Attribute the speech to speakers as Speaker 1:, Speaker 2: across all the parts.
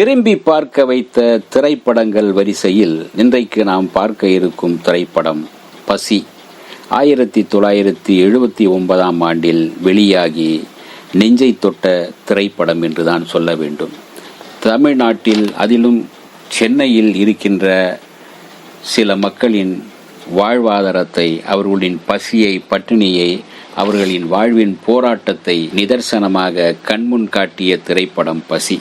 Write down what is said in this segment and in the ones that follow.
Speaker 1: திரும்பி பார்க்க வைத்த திரைப்படங்கள் வரிசையில் இன்றைக்கு நாம் பார்க்க இருக்கும் திரைப்படம் பசி. ஆயிரத்தி தொள்ளாயிரத்தி எழுபத்தி ஒன்பதாம் ஆண்டில் வெளியாகி நெஞ்சை தொட்ட திரைப்படம் என்றுதான் சொல்ல வேண்டும். தமிழ்நாட்டில் அதிலும் சென்னையில் இருக்கின்ற சில மக்களின் வாழ்வாதாரத்தை அவர்களின் பசியை பட்டினியை அவர்களின் வாழ்வின் போராட்டத்தை நிதர்சனமாக கண்முன் காட்டிய திரைப்படம் பசி.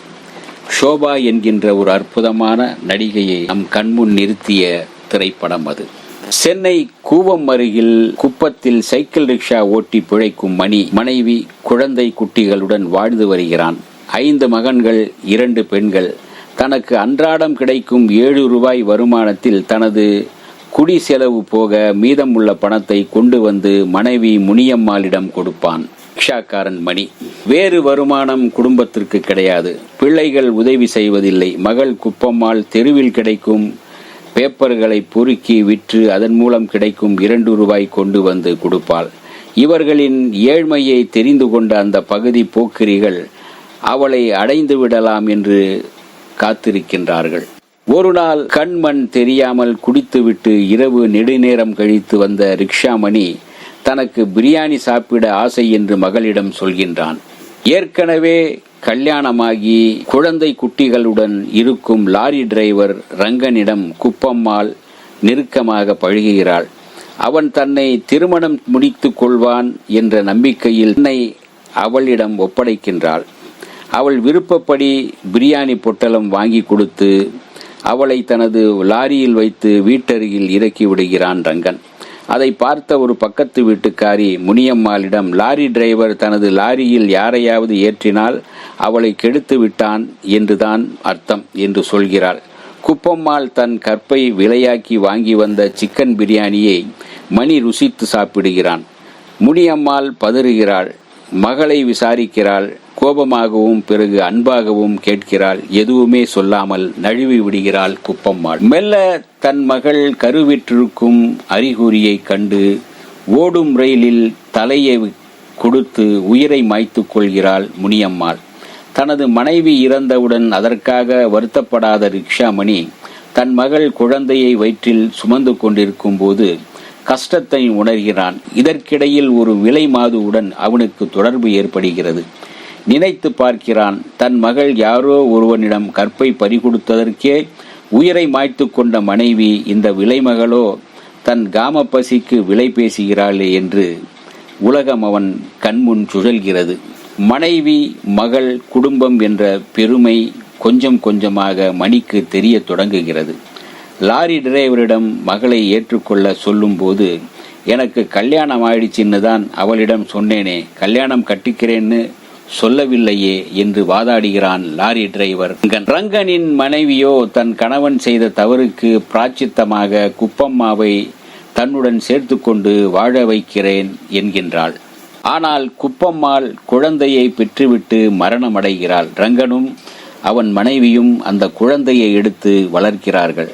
Speaker 1: ஷோபா என்கின்ற ஒரு அற்புதமான நடிகையை நம் கண்முன் நிறுத்திய திரைப்படம் அது. சென்னை கூவம் அருகில் குப்பத்தில் சைக்கிள் ரிக்ஷா ஓட்டி பிழைக்கும் மணி மனைவி குழந்தை குட்டிகளுடன் வாழ்ந்து வருகிறான். ஐந்து மகன்கள் இரண்டு பெண்கள். தனக்கு அன்றாடம் கிடைக்கும் ஏழு ரூபாய் வருமானத்தில் தனது குடி செலவு போக மீதமுள்ள பணத்தை கொண்டு வந்து மனைவி முனியம்மாளிடம் கொடுப்பான். ரிக்ஷாக்காரன் மணி. வேறு வருமானம் குடும்பத்திற்கு கிடையாது. பிள்ளைகள் உதவி செய்வதில்லை. மகள் குப்பம்மாள் தெருவில் கிடைக்கும் பேப்பர்களை பொறுக்கி விற்று அதன் மூலம் கிடைக்கும் இரண்டு ரூபாய் கொண்டு வந்து கொடுப்பாள். இவர்களின் ஏழ்மையை தெரிந்து கொண்ட அந்த பகுதி போக்கிரிகள் அவளை அடைந்து விடலாம் என்று காத்திருக்கின்றார்கள். ஒரு நாள் கண்மண் தெரியாமல் குடித்துவிட்டு இரவு நெடுநேரம் கழித்து வந்த ரிக்ஷாமணி தனக்கு பிரியாணி சாப்பிட ஆசை என்று மகளிடம் சொல்கின்றான். ஏற்கனவே கல்யாணமாகி குழந்தை குட்டிகளுடன் இருக்கும் லாரி டிரைவர் ரங்கனிடம் குப்பம்மாள் நெருக்கமாக பழகுகிறாள். அவன் தன்னை திருமணம் முடித்து கொள்வான் என்ற நம்பிக்கையில் தன்னை அவளிடம் ஒப்படைக்கின்றாள். அவள் விருப்பப்படி பிரியாணி பொட்டலம் வாங்கி கொடுத்து அவளை தனது லாரியில் வைத்து வீட்டருகில் இறக்கி விடுகிறான் ரங்கன். அதை பார்த்த ஒரு பக்கத்து வீட்டுக்காரி முனியம்மாளிடம் லாரி டிரைவர் தனது லாரியில் யாரையாவது ஏற்றினால் அவளை கெடுத்து விட்டான் என்றுதான் அர்த்தம் என்று சொல்கிறாள். குப்பம்மாள் தன் கற்பை விலையாக்கி வாங்கி வந்த சிக்கன் பிரியாணியை மணி ருசித்து சாப்பிடுகிறான். முனியம்மாள் பதறுகிறாள். மகளை விசாரிக்கிறாள் கோபமாகவும் பிறகு அன்பாகவும் கேட்கிறாள் எதுவுமே சொல்லாமல் நழுவி விடுகிறாள் குப்பம்மாள் மெல்ல தன் மகள் கருவிற்றிருக்கும் அறிகுறியை கண்டு ஓடும் ரயிலில் தலையை கொடுத்து உயிரை மாய்த்துக் கொள்கிறாள் முனியம்மாள். தனது மனைவி இறந்தவுடன் அதற்காக வருத்தப்படாத ரிக்ஷாமணி தன் மகள் குழந்தையை வயிற்றில் சுமந்து கொண்டிருக்கும் போது கஷ்டத்தை உணர்கிறான். இதற்கிடையில் ஒரு விலை மாதுவுடன் அவனுக்கு தொடர்பு ஏற்படுகிறது. நினைத்து பார்க்கிறான் தன் மகள் யாரோ ஒருவனிடம் கற்பை பறிகொடுத்ததற்கே உயிரை மாய்த்து கொண்ட மனைவி இந்த விலைமகளோ தன் காம பசிக்கு விலை பேசுகிறாளே என்று உலகம் அவன் கண்முன் சுழல்கிறது. மனைவி மகள் குடும்பம் என்ற பெருமை கொஞ்சம் கொஞ்சமாக மணிக்கு தெரிய தொடங்குகிறது. லாரி டிரைவரிடம் மகளை ஏற்றுக்கொள்ள சொல்லும்போது எனக்கு கல்யாணம் ஆயிடுச்சுன்னு தான் அவளிடம் சொன்னேனே கல்யாணம் கட்டிக்கிறேன்னு சொல்லவில்லையே என்று வாதாடுகிறான் லாரி டிரைவர். ரங்கனின் மனைவியோ தன் கணவன் செய்த தவறுக்கு பிராச்சித்தமாக குப்பம்மாவை தன்னுடன் சேர்த்துக்கொண்டு வாழ வைக்கிறேன் என்கின்றாள். ஆனால் குப்பம்மாள் குழந்தையை பெற்றுவிட்டு மரணமடைகிறாள். ரங்கனும் அவன் மனைவியும் அந்த குழந்தையை எடுத்து வளர்க்கிறார்கள்.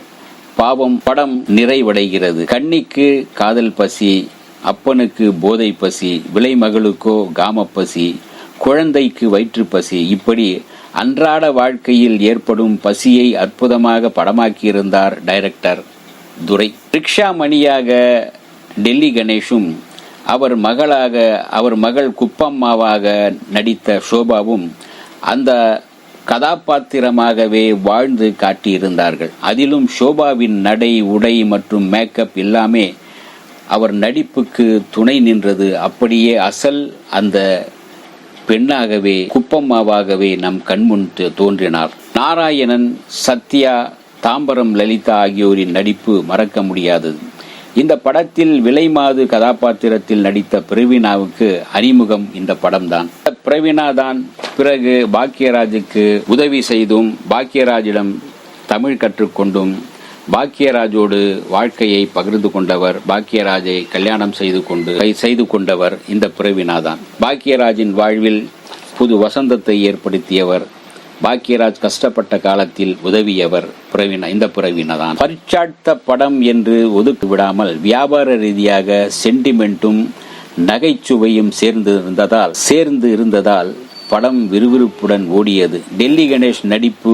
Speaker 1: பாவம் படம் நிறைவடைகிறது. கண்ணிக்கு காதல் பசி அப்பனுக்கு போதை பசி விலைமகளுக்கோ காம பசி குழந்தைக்கு வயிற்று பசி இப்படி அன்றாட வாழ்க்கையில் ஏற்படும் பசியை அற்புதமாக படமாக்கியிருந்தார் டைரக்டர் துரை. ரிக்ஷா மணியாக டெல்லி கணேஷும் அவர் மகளாக அவர் மகள் குப்பம்மாவாக நடித்த ஷோபாவும் அந்த கதாபாத்திரமாகவே வாழ்ந்து காட்டியிருந்தார்கள். அதிலும் ஷோபாவின் நடை உடை மற்றும் மேக்கப் எல்லாமே அவர் நடிப்புக்கு துணை நின்றது. அப்படியே அசல் அந்த பெண்ணாகவே குப்பம்மாவாகவே நம் கண்முன் தோன்றினார். நாராயணன் சத்யா தாம்பரம் லலிதா ஆகியோரின் நடிப்பு மறக்க முடியாதது. இந்த படத்தில் விலைமாது கதாபாத்திரத்தில் நடித்த பிரவீனாவுக்கு அறிமுகம் இந்த படம்தான். இந்த பிரவீனா தான் பிறகு பாக்யராஜுக்கு உதவி செய்தும் பாக்யராஜிடம் தமிழ் கற்றுக்கொண்டும் பாக்யராஜோடு வாழ்க்கையை பகிர்ந்து கொண்டவர் பாக்யராஜை கல்யாணம் செய்து கொண்டு செய்து கொண்டவர் இந்த பிரவீனா தான் பாக்யராஜின் வாழ்வில் புது வசந்தத்தை ஏற்படுத்தியவர் பாக்கியராஜ் கஷ்டப்பட்ட காலத்தில் உதவியவர் புறவின இந்த பிரவீனா தான் பரிச்சாட்ட படம் என்று ஒதுக்கி விடாமல் வியாபார ரீதியாக சென்டிமெண்ட்டும் நகைச்சுவையும் சேர்ந்து இருந்ததால் சேர்ந்து இருந்ததால் படம் விறுவிறுப்புடன் ஓடியது. டெல்லி கணேஷ் நடிப்பு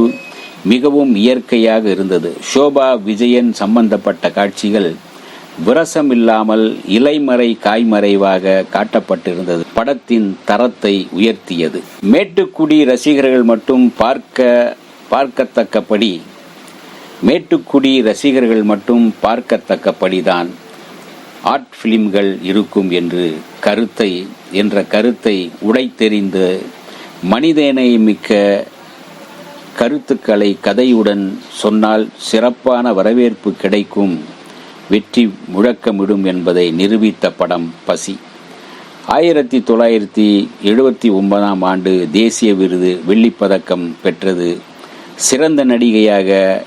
Speaker 1: மிகவும் இயற்கையாக இருந்தது. ஷோபா விஜயன் சம்பந்தப்பட்ட காட்சிகள் விரசம் இல்லாமல் இலைமறை காய்மறைவாக காட்டப்பட்டிருந்தது. படத்தின் தரத்தை உயர்த்தியது. மேட்டுக்குடி ரசிகர்கள் மட்டும் பார்க்க பார்க்கத்தக்கபடி மேட்டுக்குடி ரசிகர்கள் மட்டும் பார்க்கத்தக்கபடிதான் ஆர்ட் பிலிம்கள் இருக்கும் என்று கருத்தை என்ற கருத்தை உடைத்தெறிந்து மனிதநேயமிக்க கருத்துக்களை கதையுடன் சொன்னால் சிறப்பான வரவேற்பு கிடைக்கும் வெற்றி முழக்கமிடும் என்பதை நிரூபித்த படம் பசி. ஆயிரத்தி தொள்ளாயிரத்தி எழுபத்தி ஒன்பதாம் ஆண்டு தேசிய விருது வெள்ளிப்பதக்கம் பெற்றது. சிறந்த நடிகையாக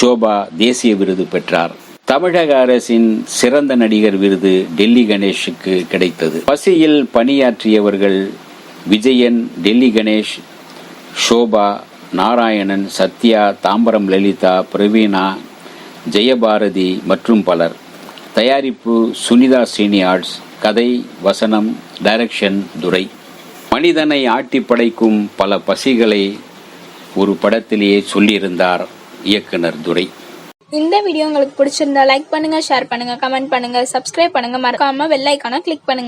Speaker 1: ஷோபா தேசிய விருது பெற்றார். தமிழக அரசின் சிறந்த நடிகர் விருது டெல்லி கணேஷுக்கு கிடைத்தது. பசியில் பணியாற்றியவர்கள் விஜயன் டெல்லி கணேஷ் ஷோபா நாராயணன் சத்யா தாம்பரம் லலிதா பிரவீனா ஜெயபாரதி மற்றும் பலர். தயாரிப்பு சுனிதா சீனி ஆர்ட்ஸ் கதை வசனம் டைரக்ஷன் துரை. மனிதனை ஆட்டி படைக்கும் பல பசிகளை ஒரு படத்திலேயே சொல்லியிருந்தார் இயக்குனர் துரை.
Speaker 2: இந்த வீடியோ உங்களுக்கு பிடிச்சிருந்தா லைக் பண்ணுங்க ஷேர் பண்ணுங்க கமெண்ட் பண்ணுங்க சப்ஸ்கிரைப் பண்ணுங்க. மறக்காம வெள்ளைக்கான கிளிக் பண்ணுங்க.